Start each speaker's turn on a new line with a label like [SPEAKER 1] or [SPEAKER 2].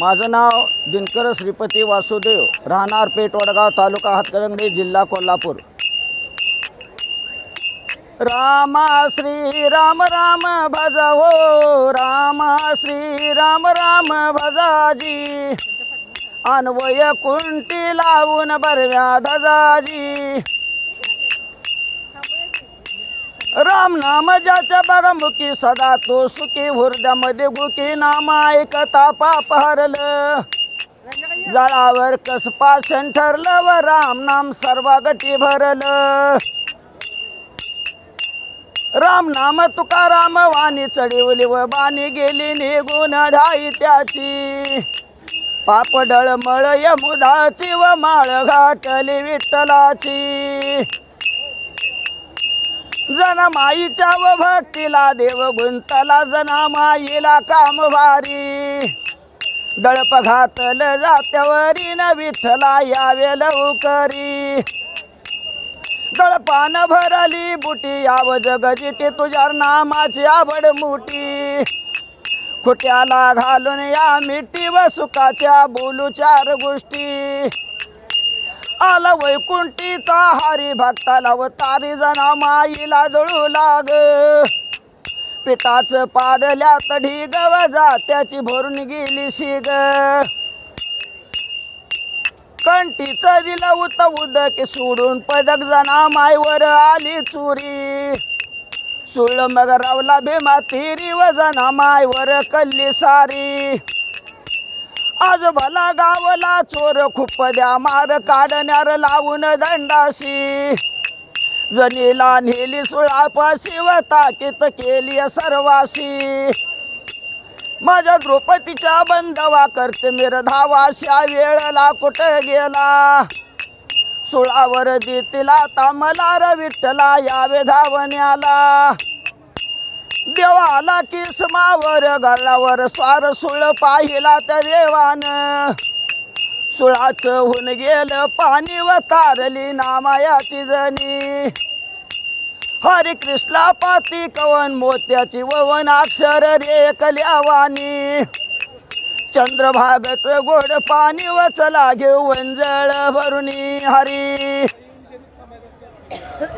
[SPEAKER 1] माझं नाव दिनकर श्रीपती वासुदेव. राहणार पेठ वडगाव तालुका हातकणंगले जिल्हा कोल्हापूर. रामा श्री राम राम भज हो रामा श्री राम राम भजाजी. अन्वय कुंटी लावून बरव्या धजाजी. राम नाम ज्याच्या बगमुखी सदा तो सुखी हुर्द्यामध्ये गुखी नाम ऐकता पाप हरलं. जळावर कसपाशन ठरलं व राम नाम सर्वागटी भरलं. राम नाम तुकाराम वाणी चढवली व बाणी गेली निघून धाई त्याची. पापडळ मळ यमुदाची व माळ घाटली विठ्ठलाची. जना माईच्या व भक्तीला देव गुंतला जना माईला काम भारी दळप घातल जात्यावरी न विठ्ठला यावे लवकरी. दळपान भरली बुटी याव जगजिटी तुझ्या नामाची आवड मोठी. खुट्याला घालून या मिठी व सुखाच्या बोलू चार गोष्टी. आला वैकुंठीचा हारी भक्ताला व तारी जना माईला जळू लाग. पिताच पाडल्यात ढीग वजा त्याची भरून गेली शिग. कंठीचं दिलं उत उदक सोडून पदक जना मायवर आली चुरी. सुळ मग रावला भीमा तिरी व जना मायवर कल्ली सारी. आज भला गावला चोर खूप द्या मार काढण्यार लावून दंडाशी. जनीला नेली सुळापाशी व ताकीत केली सर्वाशी. माझ्या द्रौपदीच्या बंधवा करते मिर धावाशा वेळला कुठे गेला? सुळावर देतीला तामला र विठ्ठला यावे धावण्याला देवाला किसमावर गळावर स्वार सुळ पाहिला तर देवान. सुळाचं होऊन गेलं पाणी व तारली नामायाची जणी हरे कृष्णा पाती कवन मोत्याची ववन अक्षर रे कल्यावानी चंद्रभागच गोड पाणी व चला घेऊ वंजळ भरुणी हरी.